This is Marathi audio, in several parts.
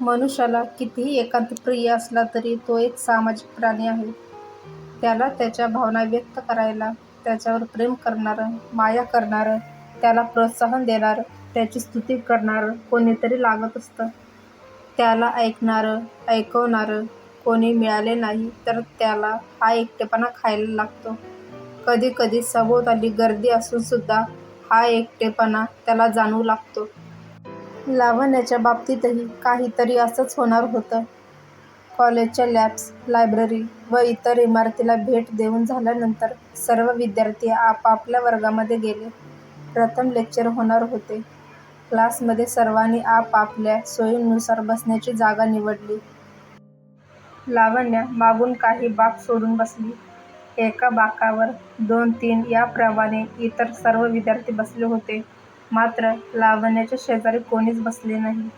मनुष्याला कितीही एकांत प्रिय असला तरी तो एक सामाजिक प्राणी आहे. त्याला त्याच्या भावना व्यक्त करायला त्याच्यावर प्रेम करणारं, माया करणारं, त्याला प्रोत्साहन देणारं, त्याची स्तुती करणारं कोणीतरी लागत असतं. त्याला ऐकणारं, ऐकवणारं कोणी मिळाले नाही तर त्याला हा एकटेपणा खायला लागतो. कधी कधी सभोवताली गर्दी असूनसुद्धा हा एकटेपणा त्याला जाणवू लागतो. लावण्याच्या बाबतीतही काहीतरी असंच होणार होतं. कॉलेजच्या लॅब्स, लायब्ररी व इतर इमारतीला भेट देऊन झाल्यानंतर सर्व विद्यार्थी आपापल्या वर्गामध्ये गेले. प्रथम लेक्चर होणार होते. क्लासमध्ये सर्वांनी आपापल्या सोयीनुसार बसण्याची जागा निवडली. लावण्या मागून काही बाक सोडून बसली. एका बाकावर दोन-तीन याप्रमाणे इतर सर्व विद्यार्थी बसले होते. मात्र लावण्याच्या शेजारी कोणीच बसले नाही.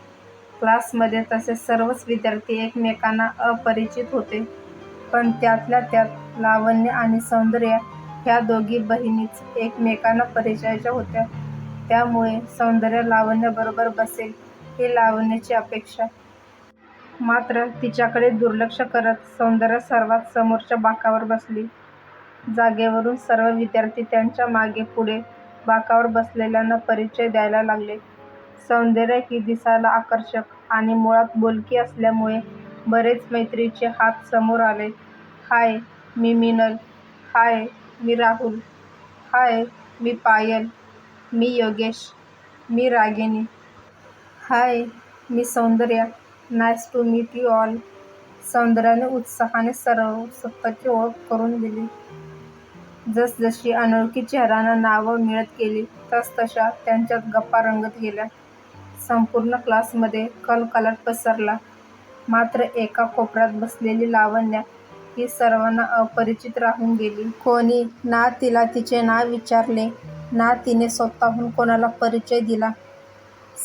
क्लासमध्ये तसे सर्वच विद्यार्थी एकमेकांना अपरिचित होते. पण त्यातल्या त्यात लावण्य आणि सौंदर्या ह्या दोघी बहिणीच एकमेकांना परिचयाच्या होत्या. त्यामुळे सौंदर्य लावण्याबरोबर बसेल ही लावण्याची अपेक्षा. मात्र तिच्याकडे दुर्लक्ष करत सौंदर्य सर्वात समोरच्या बाकावर बसली. जागेवरून सर्व विद्यार्थी त्यांच्या मागे-पुढे बाकावर बसलेल्यांना परिचय द्यायला लागले. सौंदर्य ही दिसायला आकर्षक आणि मुळात बोलकी असल्यामुळे बरेच मैत्रीचे हात समोर आले. हाय, मी मीनल. हाय, मी राहुल. हाय, मी पायल. मी योगेश. मी Ragini. Hi, me Saundarya. Nice to meet you all. सौंदर्याने उत्साहाने स्वतःची ओळख करून दिली. जसजशी अनोळखी चेहऱ्यांना नावं मिळत गेली तसतशा त्यांच्यात गप्पा रंगत गेल्या. संपूर्ण क्लासमध्ये कलकलाट पसरला. मात्र एका कोपऱ्यात बसलेली लावण्या ही सर्वांना अपरिचित राहून गेली. कोणी ना तिला तिचे नाव विचारले ना तिने स्वतःहून कोणाला परिचय दिला.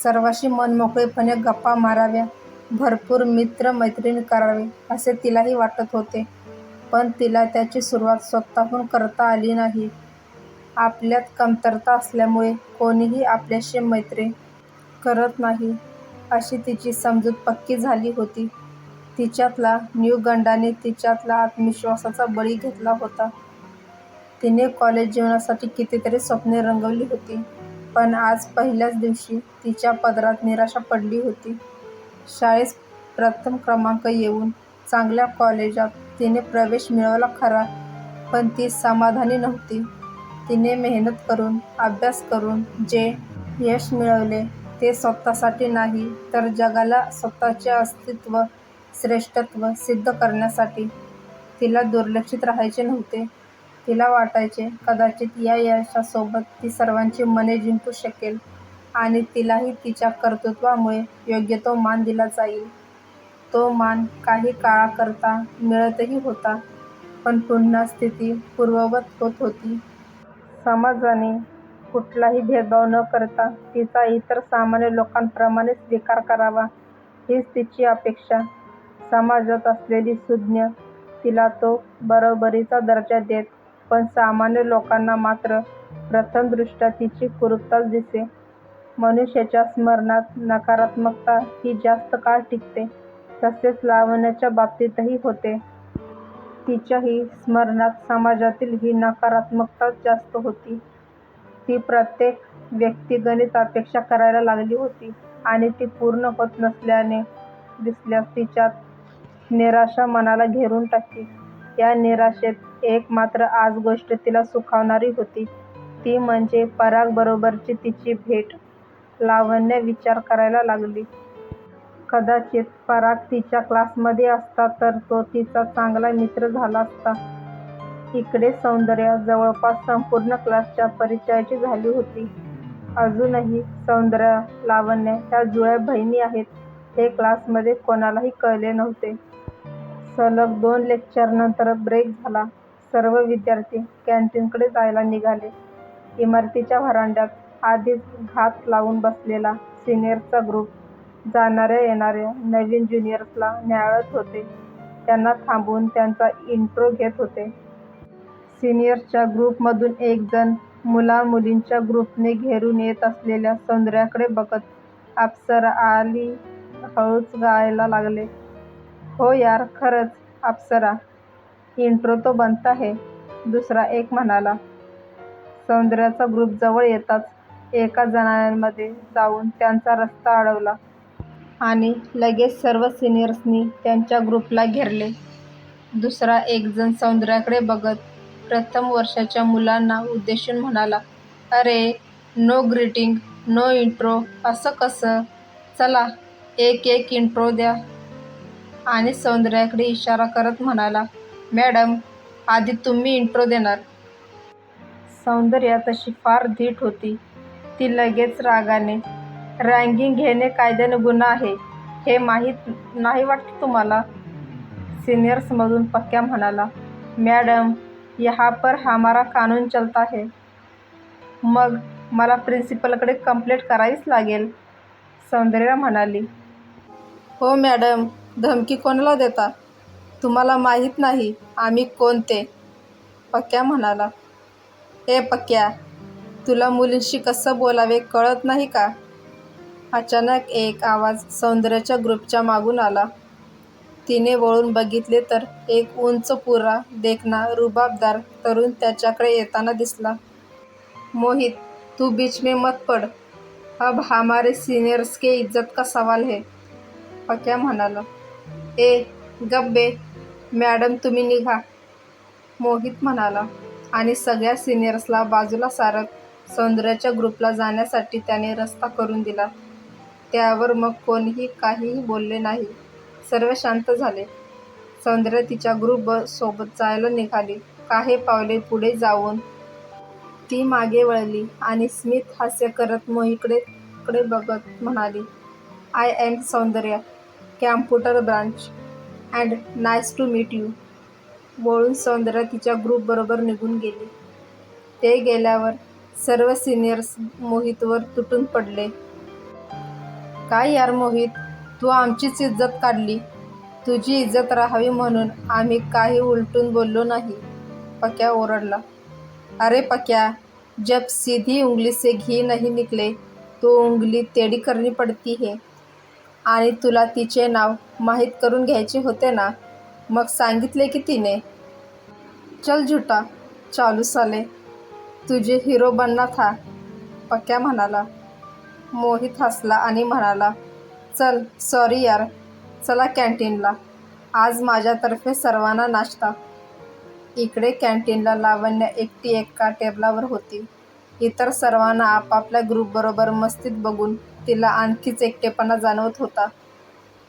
सर्वाशी मनमोकळेपणे गप्पा माराव्या, भरपूर मित्र-मैत्रिणी करावे असे तिलाही वाटत होते. पण तिला त्याची सुरुवात स्वतःहून करता आली नाही. आपल्यात कमतरता असल्यामुळे कोणीही आपल्याशी मैत्री करत नाही अशी तिची समजूत पक्की झाली होती. तिच्यातला न्यूगंडाने तिच्यातला आत्मविश्वासाचा बळी घेतला होता. तिने कॉलेज जीवनासाठी कितीतरी स्वप्ने रंगवली होती. पण आज पहिल्याच दिवशी तिच्या पदरात निराशा पडली होती. शाळेत प्रथम क्रमांक येऊन चांगल्या कॉलेजात तिने प्रवेश मिळवला खरा पण ती समाधानी नव्हती. तिने मेहनत करून, अभ्यास करून जे यश मिळवले ते स्वतःसाठी नाही तर जगाला स्वतःचे अस्तित्व, श्रेष्ठत्व सिद्ध करण्यासाठी. तिला दुर्लक्षित राहायचे नव्हते. तिला वाटायचे कदाचित या यशासोबत ती सर्वांची मने जिंकू शकेल आणि तिलाही तिच्या कर्तृत्वामुळे योग्य तो मान दिला जाईल. तो मान काही काळाकरता मिळतही होता पण पुन्हा स्थिती पूर्ववत होत होती. समाजाने कुठलाही भेदभाव न करता तिचा इतर सामान्य लोकांप्रमाणे स्वीकार करावा हीच तिची अपेक्षा. समाजात असलेली सुज्ञ तिला तो बरोबरीचा दर्जा देत पण सामान्य लोकांना मात्र प्रथमदृष्ट्या तिची कुरूपताच दिसे. मनुष्याच्या स्मरणात नकारात्मकता ही जास्त काळ टिकते तसेच लावण्याच्या बाबतीतही होते. तिच्याही स्मरणात समाजातील ही नकारात्मकता जास्त होती. ती प्रत्येक व्यक्तिगत अपेक्षा करायला लागली होती आणि ती पूर्ण होत नसल्याचे दिसल्यास तिच्यात निराशा मनाला घेरून टाकी. या निराशेत एक मात्र आज गोष्ट तिला सुखावणारी होती ती म्हणजे परागबरोबरची तिची भेट. लावण्या विचार करायला लागली. कदाचित पराग तिच्या क्लासमध्ये असता तर तो तिचा चांगला मित्र झाला असता. इकडे सौंदर्या जवळपास संपूर्ण क्लासच्या परिचयाची झाली होती. अजूनही सौंदर्या लावण्या ह्या जुळ्या बहिणी आहेत हे क्लासमध्ये कोणालाही कळले नव्हते. सलग दोन लेक्चरनंतर ब्रेक झाला. सर्व विद्यार्थी कॅन्टीनकडे जायला निघाले. इमारतीच्या व्हरांड्यात आधीच घात लावून बसलेला सिनियर्सचा ग्रुप जाणाऱ्या-येणाऱ्या नवीन ज्युनियर्सला न्याहाळत होते. त्यांना थांबवून त्यांचा इंट्रो घेत होते. सिनियर्सच्या ग्रुपमधून एक जण मुला-मुलींच्या ग्रुपने घेरून येत असलेल्या सौंदर्याकडे बघत अप्सरा आली हळूच गायला लागले. हो यार खरंच अप्सरा इंट्रो तो बनता है दुसरा एक म्हणाला. सौंदर्याचा ग्रुप जवळ येताच एका जणांमध्ये जाऊन त्यांचा रस्ता अडवला. आणि लगेच सर्व सिनियर्सनी त्यांच्या ग्रुपला घेरले. दुसरा एकजण सौंदर्याकडे बघत प्रथम वर्षाच्या मुलांना उद्देशून म्हणाला. अरे नो ग्रीटिंग नो इंट्रो असं कसं? चला एक एक इंट्रो द्या. आणि सौंदर्याकडे इशारा करत म्हणाला. मॅडम आधी तुम्ही इंट्रो देणार. सौंदर्या तशी फार धीट होती. ती लगेच रागाने रँगिंग घेणे कायद्याने गुन्हा आहे हे माहीत नाही वाटतं तुम्हाला? सिनियर्समधून पक्क्या म्हणाला. मॅडम यहाँ पर हमारा कानून चलता है. मग मला प्रिन्सिपलकडे कंप्लेंट करावीच लागेल सौंदर्या म्हणाली. हो मॅडम धमकी कोणाला देता? तुम्हाला माहीत नाही आम्ही कोणते पक्क्या म्हणाला. ए पक्क्या तुला मुलींशी कसं बोलावे कळत नाही का? अचानक एक आवाज सौंदर्याच्या ग्रुपच्या मागून आला. तिने वळून बघितले तर एक उंच पुरा देखणा रुबाबदार तरुण त्याच्याकडे येताना दिसला. मोहित तू बीच में मत पड. अब हमारे सीनियर्स के इज्जत का सवाल है. पक्या म्हणाला. ए गब्बे मॅडम तुम्ही निघा. मोहित म्हणाला. आणि सगळ्या सिनियर्सला बाजूला सारत सौंदर्याच्या ग्रुपला जाण्यासाठी त्याने रस्ता करून दिला. त्यावर मग कोणीही काहीही बोलले नाही. सर्व शांत झाले. सौंदर्या तिच्या ग्रुप सोबत जायला निघाली. काही पावले पुढे जाऊन ती मागे वळली आणि स्मित हास्य करत मोहितकडे बघत म्हणाली. I am Saundarya computer branch and nice to meet you. वळून सौंदर्या तिच्या ग्रुपबरोबर निघून गेली. ते गेल्यावर सर्व सिनियर्स मोहितवर तुटून पडले. काय यार मोहित तू आमचीच इज्जत काढली. तुझी इज्जत राहावी म्हणून आम्ही काही उलटून बोललो नाही. पक्या ओरडला. अरे पक्या जब सीधी उंगली से घी नहीं निकले तो उंगली तेडी करणी पड़ती हे आणि तुला तिचे नाव माहीत करून घ्यायचे होते ना मग सांगितले की तिने. चल झुटा चालू साले तुझे हिरो बनना था. पक्या म्हणाला. मोहित हसला आणि म्हणाला. चल सॉरी यार चला कॅन्टीनला. आज माझ्यातर्फे सर्वांना नाश्ता. इकडे कॅन्टीनला लावण्य एकटी एका टेबलावर होती. इतर सर्वांना आपापल्या ग्रुपबरोबर मस्तीत बघून तिला आणखीच एकटेपणा जाणवत होता.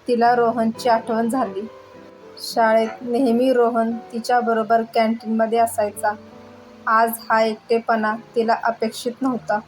तिला रोहनची आठवण झाली. शाळेत नेहमी रोहन तिच्याबरोबर कॅन्टीनमध्ये असायचा. आज हा एकटेपणा तिला अपेक्षित नव्हता.